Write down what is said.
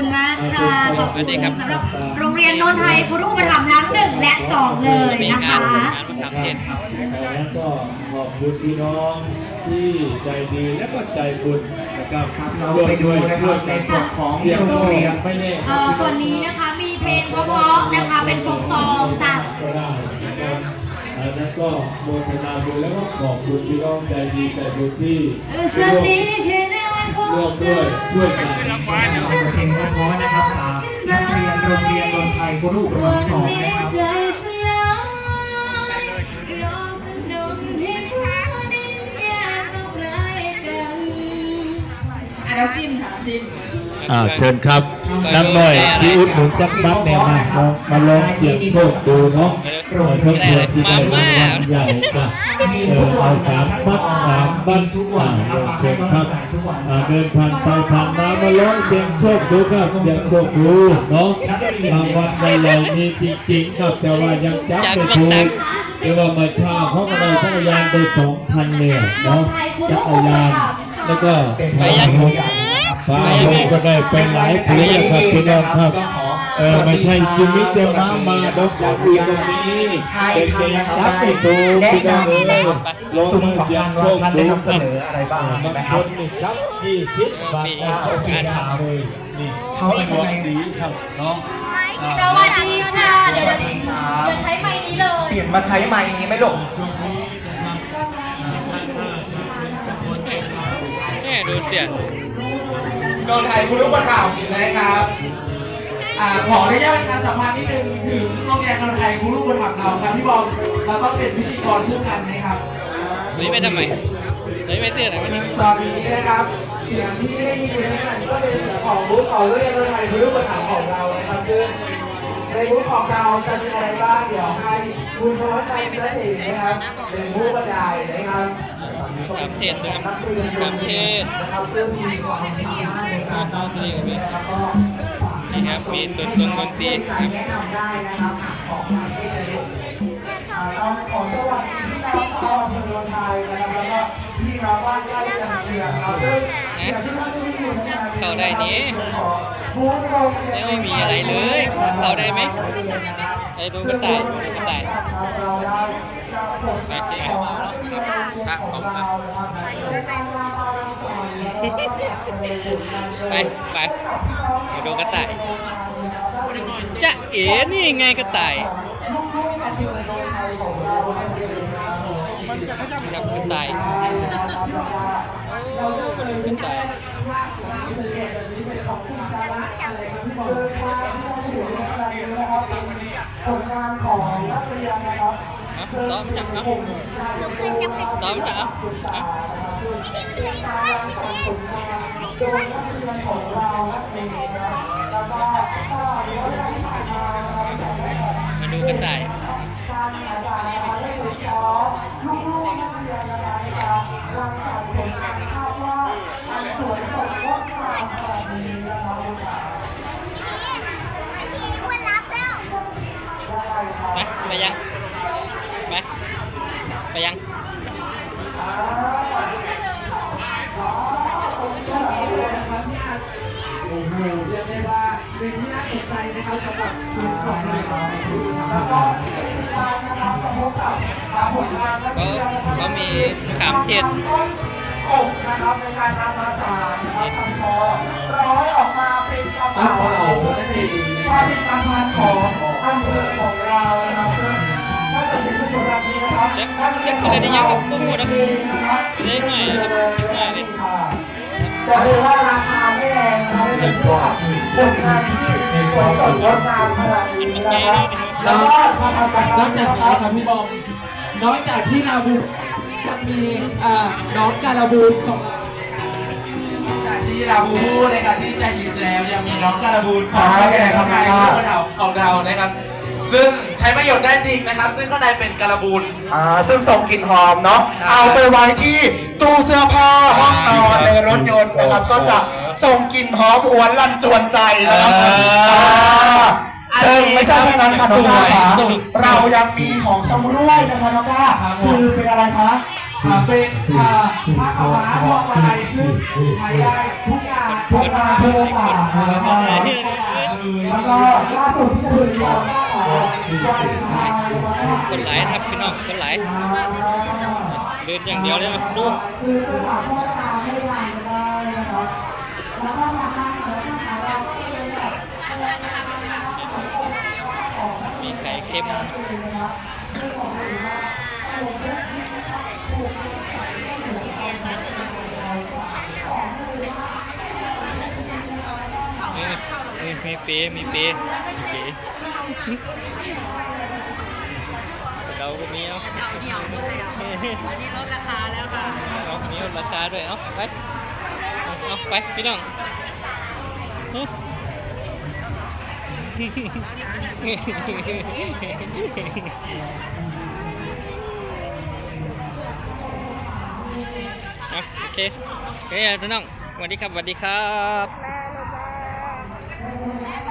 คุณมากค่ะ ขอบสวัคุสณดีครับสำหรับโรงเรียนโนนไทยครูอุปถัมภ์ทั้งหนึ่งและสองเลยมีนะงาคะนงานประจำเจ็ดแล้วก็ขอบคุณพี่น้องที่ใจดีและก็ใจบุญนะครับครับเราไปดูนะครับในส่วนของเสียงโรงเรียนไม่แน่เอ่อส่วนนี้นะคะมีเพลงเพราะๆนะคะเป็นโฟกซองจากก็ได้นะครับอันนั้นก็โมทนาบุญแล้วก็ขอบคุณพี่น้องใจดีใจบุญที่เออฉันที่แค่ได้ไว้พบ ร่วมเธด้วยอช่วยกันเป็นเพลงเพราะๆนะครับจากนักเรียนโรงเรียนดนไทยกุรุประถมสองนะครับใจสลายยอมฉันดมให้ฟ้าดินแยกเราไกลกันอะน้ำจิ้มค่ะน้ำจิ้มอ่าเชิญครับนักหน่อยพี่อุดหนุนจักบัตเนี่ยมามามาลองเสียงโชคดูเนาะ โปรดเพื่อนที่ได้รางวัลใหญ่ค่ะเออเอาสามบัตสามบัตอ่าเชิญครับอ่าเดินผ่านไปผ่านมามาล้องเสียงโชคดูครับเสียงโชคดูเนาะรางวัลใหญ่ๆมีจริงๆครับแต่ว่ายังจับไม่ถูกเรียกว่ามื่อเช้าเขาก็ได้จักรยานไปสองพันเนี่ยเนาะจักรยานแล้วก็ไปยังฟ้าลงก็ได้เป็นหลายเพลงครับพี่น้องครับ เออไม่ใช่จิมิตจะมามาดอกอย่างอื่นตรงนี้เป็นเพียงจับไปตัวแนะพี่น้องนำเอ้นะยครับลงซุ้มาของเสียทางโชโรงคท่านได้นำเสนออะไรบ้างนะครับนนี่ครับยี่สิบบาทนะโอเคครับเลยนี่เข้าไปหข้างวังในดีครับเนาะอ่าสวัสดีค่ะ เดี๋ยวเราสวัสดีครับเดี๋ยวใช้ไมค์นี้เลย เปลี่ยนมาใช้ไม้นี้ไหมลูกช่วงนี้นะครับอ่าท่านหน้าจะเป็นจำนวนเท่าไหร่นี่ดูเสียงโดนไทยคุณลูกประถมนะครับ อ่าขออนุญาตประชาสัมพันธ์นิดนึงถึงโรงเรียนโดนไทยคุณลูกประถมเราครับพี่บอมแล้วก็เป็นพิธีกรคู่กันนะครับนี่ไม่ทำไมนี่ไม่เสื้อไหนมันนี่ตอนนี้นะครับเสียงที่ได้ยินอยู่ในขณะนี้ก็เป็นเสียงของบูธของโรงเรียนโดนไทยคุณลูกประถมของเรานะครับซึ่งในบูธของเราจะมีอะไรบ้างเดี๋ยวให้คุณพรชัยและเอกนะครับเป็นผู้บรรยายนะครับทำเทศด้วยครับทำเทศนะครับซึ่งมีความสามารถในการทำเพลงแล้วก็นี่ครับ มีตุนตุนตุนซีครับแนะนำได้นะครับหากสองประเข่าต้องขอสวัสดีพี่น้องชาวอำเภอโนนไทยนะครับแล้วก็พี่น้องบ้านใกล้เรือนเคียงครับซึ่งเสียงที่ท่านได้ยินเข้าได้นี้ไม่มีอะไรเลย เข้าได้ไหมไอ้ดูกระต่ายดูกระต่ายไปที่ไหนขอเรียนครับของมครับเรานะครับ ในการมาบารมีสอนแล้วก็เป็นบุญนำเสนอไปไปไปดูกระต่ายจะเอ๋นี่ไงกระต่ายครับกระต่ายโอ้มาดูกระต่ายผลงานของนักเรียนนะครับอะต้อมจับ อะต้อมจับอะอะโดยนักเรียนของเรานักเรียนนะครับแล้วก็ถ้าเรื่องที่ผ่านมานะครับมาดูกระต่ายการหาสาระและฝึกซ้อมลูกๆนักเรียนนะครับรังสรรค์ผลงานภาพวาดอันสวยสดงดงามแบบนี้นะครับไปไปยัง ไป ไปยัง เรียกได้ว่าเป็นที่น่าสนใจนะครับสำหรับคุณของเราแล้วก็ติดตามนะครับกับพบกับผลงานนักก็เรียนนะครับก็มีขามเทศต้นกบนะครับในการทำมาสารนะครับทำคอร้อยออกมาเป็นกระเป๋านั่นเองผลิตภัณฑ์ของอำเภอของเรานะครับซึ่งถ้าเกิดเป็นสุดแบบนี้นะครับเล็กเล็กอะได้ยังกับพวกมูนะเองนะครับเล็กหน่อยครับ จะดูว่าราคาไม่แรงนะครับเป็นเทียบกับผลงานที่สวยสดงดงามขนาดนี้นะครับแล้วก็ทำมาจนอกจากนี้ครับพี่บอมนอกจากที่ลาบูจะมีอ่าน้องการาบูของเราจากที่ลาบูบูนะครับที่จะหยิบแล้วยังมีน้องการบูของเของไทยของเราของเรานะครับ ซึ่ง ใช้ประโยชน์ได้จริงนะครับ ซึ่งข้างในเป็นการบูน อ่าซึ่งส่งกลิ่นหอมเนาะใช่เอาไปไว้ที่ตู้เสื้อผ้าห้องนอนในรถยนต์นะครับ ก็จะส่งกลิ่นหอมหวนลันจวนใจนะครับเอออ่าซึ่งไม่ใช่แค่นั้นค่ะน้องก้าค่ะสวยเรายังมีของชำร่วยนะคะน้องก้าครับผมคือเป็นอะไรคะ อ่าเป็นอ่าผ้าขาวม้าพวงมาลัยซึ่งใช้ได้ทุกงานทุกงานทุกโอกาสนะครับแล้วก็ล่าสุดที่จะถึงเราก็วันไทยวันไทย คนหลายครับพี่น้องคนหลายเดินอย่างเดียวเลยครับแล้วก็มาทานแล้วก็ทานเราก็เป็นแบบมีไข่เค็มเออเออมีเปรย์มีเปรย์มีเปรย์ เราก็มีเอาะเดาเดี่ยวหมดแล้วอันนี้ลดราคาแล้วค่ะเอามีลดราคาด้วย เอาไปเอาเอาไปพี่น้องโอเคโอเคพี่น้องสวัสดีครับสวัสดีครับ